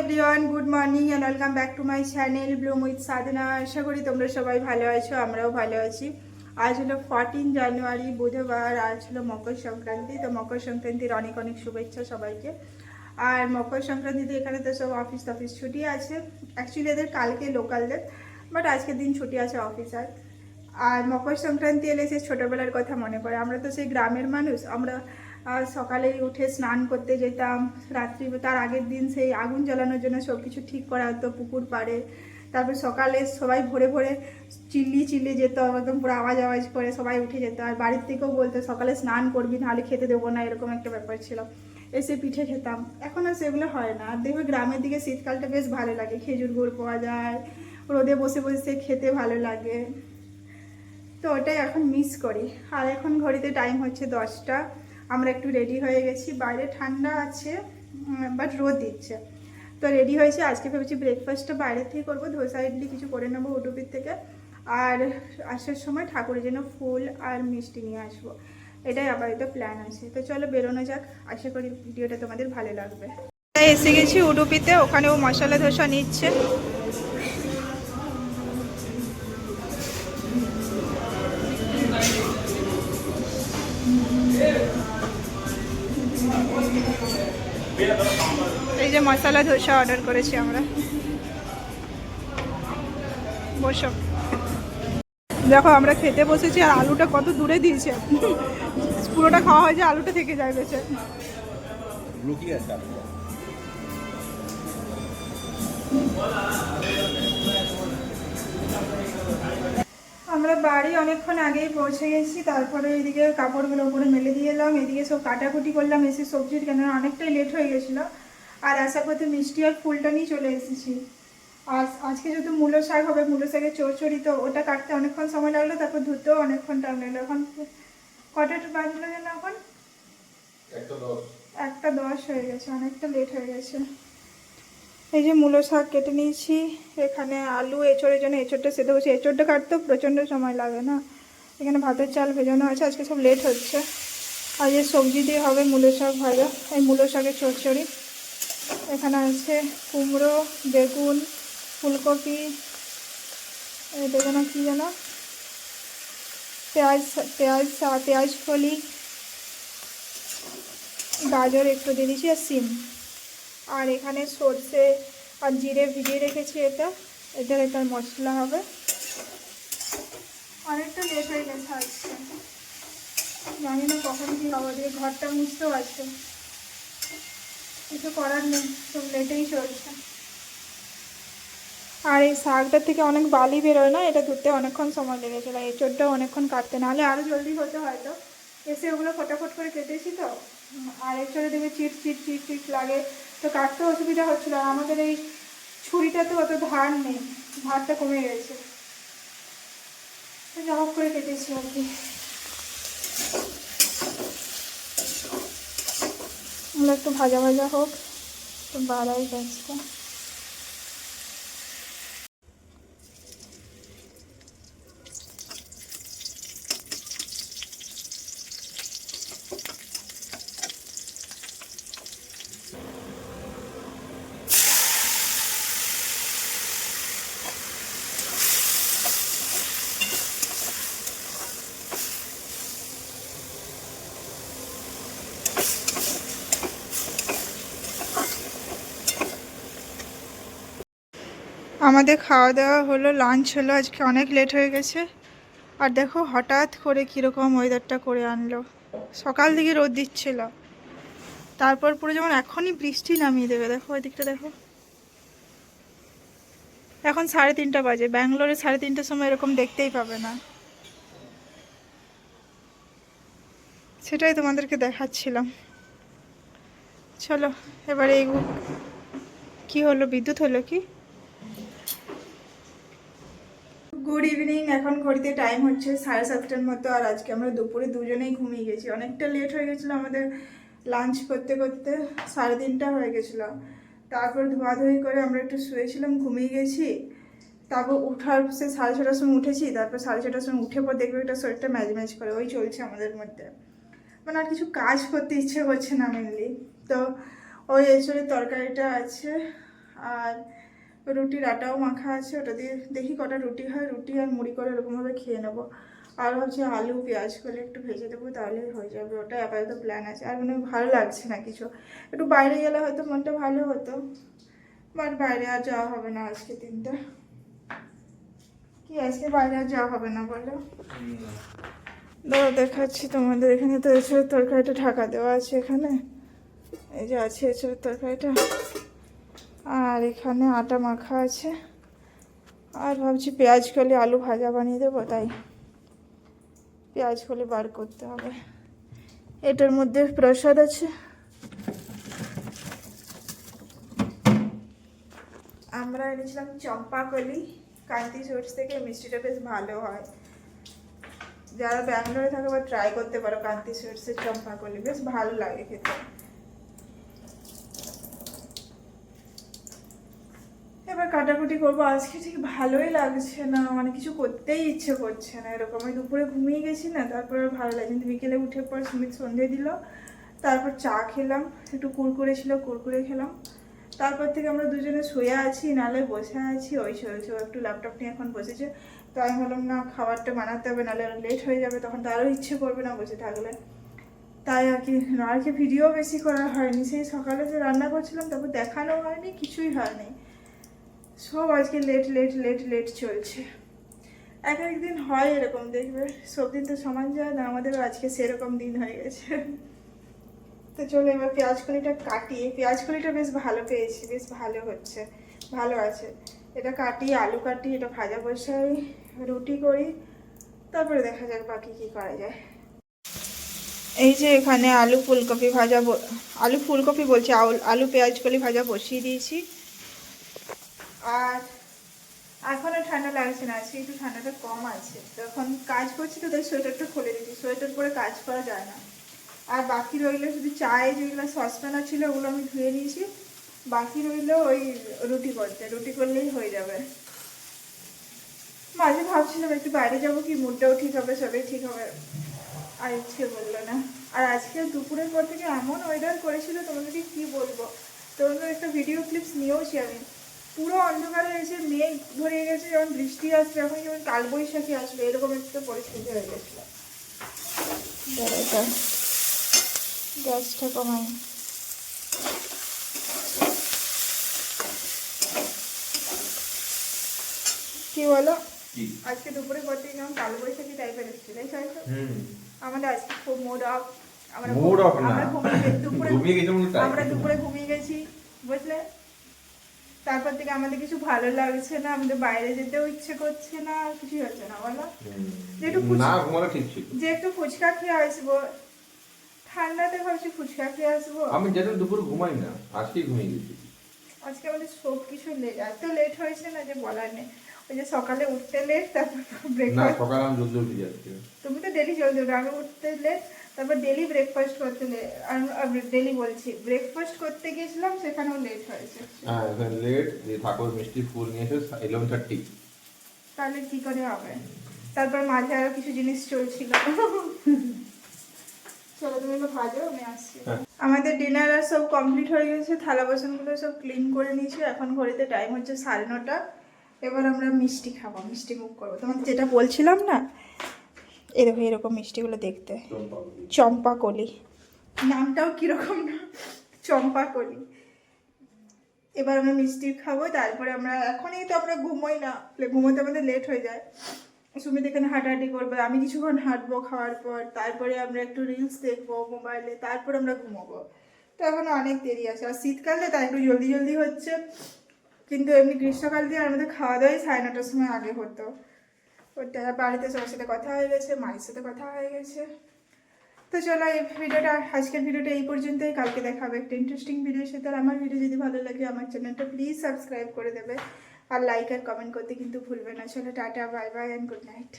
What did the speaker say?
Everyone good morning and welcome back to my channel bloom with Sadhana আশা করি তোমরা সবাই ভালো আছো, আমরাও ভালো আছি। আজ হলো ফর্টিন জানুয়ারি বুধবার, আজ হলো মকর সংক্রান্তি। তো মকর সংক্রান্তির অনেক অনেক শুভেচ্ছা সবাইকে। আর মকর সংক্রান্তিতে এখানে তো সব অফিস টফিস ছুটি আছে। অ্যাকচুয়ালি এদের কালকে লোকালদের বাট আজকের দিন ছুটি আছে অফিসার আর। আর মকর সংক্রান্তি এলে সে ছোটোবেলার কথা মনে পড়ে। আমরা তো সেই গ্রামের মানুষ, আমরা সকালেই উঠে স্নান করতে যেতাম। রাত্রি তার আগের দিন সেই আগুন জ্বালানোর জন্য সব কিছু ঠিক করা হতো পুকুর পাড়ে। তারপর সকালে সবাই ভোরে ভোরে চিল্লি চিল্লি যেত, একদম পুরো আওয়াজ আওয়াজ করে সবাই উঠে যেত। আর বাড়ির থেকেও বলতো, সকালে স্নান করবি, নাহলে খেতে দেবো না, এরকম একটা ব্যাপার ছিল। এসে পিঠে খেতাম। এখন আর সেগুলো হয় না। আর দেখবে গ্রামের দিকে শীতকালটা বেশ ভালো লাগে। খেজুর গুড় পাওয়া যায়, রোদে বসে বসে খেতে ভালো লাগে। তো ওটাই এখন মিস করি। আর এখন ঘড়িতে টাইম হচ্ছে দশটা। আমরা একটু রেডি হয়ে গেছি। বাইরে ঠান্ডা আছে বাট রোদ দিচ্ছে। তো রেডি হয়েছে। আজকে ভেবেছি ব্রেকফাস্টটা বাইরে থেকে করব। ধোসা, ইডলি কিছু করে নেব উডুপির থেকে। আর আসার সময় ঠাকুরের জন্য ফুল আর মিষ্টি নিয়ে আসব। এটাই আপাতত প্ল্যান আছে। তো চলো বেরোনো যাক। আশা করি ভিডিওটা তোমাদের ভালো লাগবে। এসে গেছি উডুপিতে। ওখানে ও মশলা ধোসা নিচ্ছে। এই যে মশলা ধোসা অর্ডার করেছি আমরা। বসো। দেখো, আমরা খেতে বসেছি আর আলুটা কত দূরে দিয়েছে। পুরোটা খাওয়া হয়েছে আলুটা থেকে যায় বেছে লুকিয়ে আছে আমরা বাড়ি অনেকক্ষণ আগেই পৌঁছে গেছি তারপরে এদিকে কাপড়গুলো উপরে মেলে দিয়ে এলাম এদিকে সব কাটাকুটি করলাম এসে সবজির কেন অনেকটাই লেট হয়ে গেছিল। আর আশা করতে মিষ্টি আর ফুলটা নিয়ে চলে এসেছি। আর আজকে যেহেতু মূলো শাক হবে মূলো শাকের চড়চড়ি তো ওটা কাটতে অনেকক্ষণ সময় লাগল তারপর ধুতেও অনেকক্ষণ টাইম লাগল। এখন কটা বাজলো যেন এখন? একটা দশ। হয়ে গেছে অনেকটা লেট হয়ে গেছে। এই যে মূলো শাক কেটে নিয়েছি, এখানে আলু এঁচড়ের জন্য এঁচড়টা সেদ্ধ করছি। এঁচড়টা কাটতেও প্রচণ্ড সময় লাগে না। এখানে ভাতের চাল ভেজানো আছে আজকে সব লেট হচ্ছে। আর যে সবজি দিয়ে হবে মূলো শাক ভাজা, এই মূলো শাকের চচ্চড়ি। এখানে আছে কুমড়ো, বেগুন, ফুলকপি, এই বেগুন কী যেন। পেঁয়াজ পেঁয়াজ পেঁয়াজ ফলি, গাজর একটু দিয়ে দিয়েছি, আর সিম। আর এখানে সর্ষে আর জিরে ভিজিয়ে রেখেছি এটা। এটার একটা মশলা হবে। অনেকটা লেট হয়ে গেছে আজকে। জানি না কখন কি হবে ঘরটা মুছতেও আছে কিছু করার নেই, সব লেটেই চলছে। আর এই শাকটার থেকে অনেক বালি বেরোয় না, এটা ধুতে অনেকক্ষণ সময় লেগেছিলো এঁচড়টা অনেকক্ষণ কাটতে, নাহলে আরও জলদি হতে হয়তো এসে ওগুলো ফটাফট করে কেটেছি তো। আর এঁচড়ে দেখবে চিট চিট চিট চিট লাগে। তো কাটতে অসুবিধা হচ্ছিল আর আমাদের এই ছুরিটাতে অত ধার নেই ধারটা কমে গেছে। যা হোক করে কেটেছি আর কি। আমরা একটু ভাজা ভাজা হোক তো বাড়াই গ্যাসটা আমাদের খাওয়া দাওয়া হলো লাঞ্চ হলো, আজকে অনেক লেট হয়ে গেছে। আর দেখো হঠাৎ করে কীরকম ওয়েদারটা করে আনলো। সকাল থেকে রোদ দিচ্ছিল। তারপর পুরো যেমন এখনই বৃষ্টি নামিয়ে দেবে, দেখো ওই দিকটা দেখো। এখন সাড়ে তিনটা বাজে, ব্যাঙ্গালোরে সাড়ে তিনটার সময় এরকম দেখতেই পাবে না। সেটাই তোমাদেরকে দেখাচ্ছিলাম। চলো, এবারে এই কি হলো, বিদ্যুৎ হলো কি? গুড ইভিনিং এখন ঘড়িতে টাইম হচ্ছে সাড়ে সাতটার মতো, আর আজকে আমরা দুপুরে দুজনেই ঘুমিয়ে গেছি। অনেকটা লেট হয়ে গেছিল আমাদের লাঞ্চ করতে করতে, সাড়ে তিনটা হয়ে গেছিল। তারপর ধোয়াধুয়ি করে আমরা একটু শুয়েছিলাম, ঘুমিয়ে গেছি। তারপর উঠার সে সাড়ে ছটার সময় উঠেছি, তারপর সাড়ে ছটার সময় উঠে পর দেখবে একটা শরীরটা ম্যাজ ম্যাজ করে, ওই চলছে আমাদের মধ্যে। মানে আর কিছু কাজ করতে ইচ্ছে করছে না মেনলি তো ওই এঁচড়ের তরকারিটা আছে, আর রুটির আটাও মাখা আছে, ওটা দিয়ে দেখি কটা রুটি হয়, রুটি আর মুড়ি করে এরকমভাবে খেয়ে নেব। আর ভাবছি আলু, পেঁয়াজ করে একটু ভেজে দেবো, তাহলেই হয়ে যাবে। ওটা আপাতত প্ল্যান আছে। আর মানে ভালো লাগছে না কিছু। একটু বাইরে গেলে হয়তো মনটা ভালো হতো। বাট বাইরে আর যাওয়া হবে না আজকে দিনটা। কি আজকে বাইরে আর যাওয়া হবে না বলো? দাঁড়া দেখাচ্ছি তোমাদের এখানে তো এসবের তরকারিটা ঢাকা দেওয়া আছে এখানে। এই যে আছে এসবের তরকারিটা। আর এখানে আটা মাখা আছে। আর ভাবছি পেঁয়াজ কলি আলু ভাজা বানিয়ে দেবো, তাই পেঁয়াজ কলি বার করতে হবে। এটার মধ্যে প্রসাদ আছে। আমরা এনেছিলাম চম্পা কলি, কান্তি সোর্স থেকে, মিষ্টিটা বেশ ভালো হয়। যারা ব্যাঙ্গালোরে থাকে বা ট্রাই করতে পারো, কান্তি সুইটসের চম্পা কলি, বেশ ভালো লাগে খেতে। কাটাকুটি করব, আজকে ঠিক ভালোই লাগছে না মানে কিছু করতেই ইচ্ছে করছে না, এরকম। আমি দুপুরে ঘুমিয়ে গেছি না, তারপর ভালো লাগে কিন্তু বিকেলে উঠে পর সুমিত সন্ধে দিল, তারপর চা খেলাম, একটু কুরকুরে ছিল, কুরকুরে খেলাম। তারপর থেকে আমরা দুজনে শুয়ে আছি, নালে বসে আছি, ওই চলছে একটু ল্যাপটপ নিয়ে এখন বসেছে। তো আমি ভাবলাম, না, খাবারটা বানাতে হবে নাহলে লেট হয়ে যাবে, তখন তো আরও ইচ্ছে করবে না বসে থাকলে। তাই আর কি আর কি ভিডিও বেশি করা হয়নি। সেই সকালে যে রান্না করছিলাম, তারপর দেখানো হয়নি, কিছুই হয়নি। সব আজকে লেট লেট লেট লেট চলছে। এক এক দিন হয় এরকম, দেখবে? সব দিন তো সমান যায় না, আমাদেরও আজকে সেরকম দিন হয়ে গেছে। তো চলো এবার পেঁয়াজ কলিটা কাটি পেঁয়াজ কলিটা বেশ ভালো পেয়েছি, বেশ ভালো হচ্ছে, ভালো আছে। এটা কাটি আলু কাটি এটা ভাজা বসাই, রুটি করি, তারপরে দেখা যাক বাকি কি করা যায়। এই যে এখানে আলু ফুলকপি ভাজা আলু ফুলকপি বলছি আলু, পেঁয়াজ, কলি ভাজা বসিয়ে দিয়েছি। আর এখনও ঠান্ডা লাগছে না, আজকে একটু ঠান্ডাটা কম আছে। তো এখন কাজ করছি তো তাই সোয়েটারটা খুলে দিচ্ছি, সোয়েটার পরে কাজ করা যায় না। আর বাকি রইল শুধু চায়ে যেগুলো সসপ্যানা ছিল, ওগুলো আমি ধুয়ে নিয়েছি। বাকি রইল ওই রুটি করতে, রুটি করলেই হয়ে যাবে। মাঝে ভাবছিলাম একটু বাইরে যাব কি, মুডটাও ঠিক হবে, সবই ঠিক হবে। আর ইচ্ছে বলল না। আর আজকে দুপুরের পর থেকে এমন ওয়েদার করেছিল, তোমাদেরকে কি বলব? তোমাদের একটা ভিডিও ক্লিপস নিয়েওছি আমি। পুরো অন্ধকারে এসে মেঘ ধরে গেছে যেমন বৃষ্টি আসবে এখন যেমন কালবৈশাখী আসবে এরকম একটা পরিস্থিতি হয়ে গেছিল। গ্যাসটা কমাই। কি বলো? আজকে দুপুরে পর থেকে যেমন কালবৈশাখী টাইপের এসেছে তাই তো? আমাদের আজকে খুব মুড অফ আমরা ঘুমিয়ে গেছি দুপুরে ঘুমিয়ে গেছি বলে তাই। আমরা দুপুরে ঘুমিয়ে গেছি বুঝলে? তারপর থেকে আমাদের কিছু ভালো লাগছে না আমাদের বাইরে যেতেও ইচ্ছে করছে না কিছুই হচ্ছে না বলো? যে একটু ফুচকা খেয়ে আসব ঠান্ডাতে ভাবছি ফুচকা খেয়ে আসব। আমি দুপুর ঘুমাই না আজকেই ঘুমিয়ে গেছি। আজকে আমাদের সব কিছু লেট এত লেট হয়েছে না যে বলার নেই। ওই যে সকালে উঠতে লেট তারপর না সকালে আমি জলদি উঠে তুমি তো ডেলি জলদি উঠো আমি উঠতে লেট তারপর ডেলি ব্রেকফাস্ট করতে আমি ডেলি বলছি ব্রেকফাস্ট করতে গেছিলাম সেখানেও লেট হয়েছে হ্যাঁ লেট দিয়ে ঠাকুর মিষ্টি ফুল নিয়ে এসে ইলেভেন থার্টি তাহলে কি করে হবে? তারপর মাঝে আরও কিছু জিনিস চলছিল। চলো তুমি এগুলো ভাজো আমি আসছি। হ্যাঁ। আমাদের ডিনার আর সব কমপ্লিট হয়ে গেছে থালা বাসনগুলো সব ক্লিন করে নিয়েছি এখন ঘড়িতে টাইম হচ্ছে সাড়ে নটা। এবার আমরা মিষ্টি খাব মিষ্টি মুখ করব। তোমাদের যেটা বলছিলাম না দেখো এরকম মিষ্টিগুলো দেখতে। চম্পা কলি নামটাও কীরকম না? চম্পা কলি এবার আমরা মিষ্টি খাব, তারপরে আমরা, এখনই তো আমরা ঘুমোই না। ঘুমোতে আমাদের লেট হয়ে যায়। সুমিত এখানে হাঁটাহাঁটি করবে, আমি কিছুক্ষণ হাঁটবো খাওয়ার পর, তারপরে আমরা একটু রিলস দেখব মোবাইলে তারপর আমরা ঘুমোবো। তো এখন অনেক দেরি আছে। আর শীতকালে তাই একটু জলদি জলদি হচ্ছে। কিন্তু এমনি গ্রীষ্মকাল দিয়ে আমাদের খাওয়া দাওয়াই সাড়ে নটার সময় আগে হতো। ওটা বাড়িতে সবার সাথে কথা হয়ে গেছে, মায়ের সাথে কথা হয়ে গেছে। তো চলো এই ভিডিওটা, আজকের ভিডিওটা এই পর্যন্তই। কালকে দেখাবে একটা ইন্টারেস্টিং ভিডিও সাথে। আর আমার ভিডিও যদি ভালো লাগে, আমার চ্যানেলটা প্লিজ সাবস্ক্রাইব করে দেবে। আর লাইক আর কমেন্ট করতে কিন্তু ভুলবে না। চলো tata bye bye and good night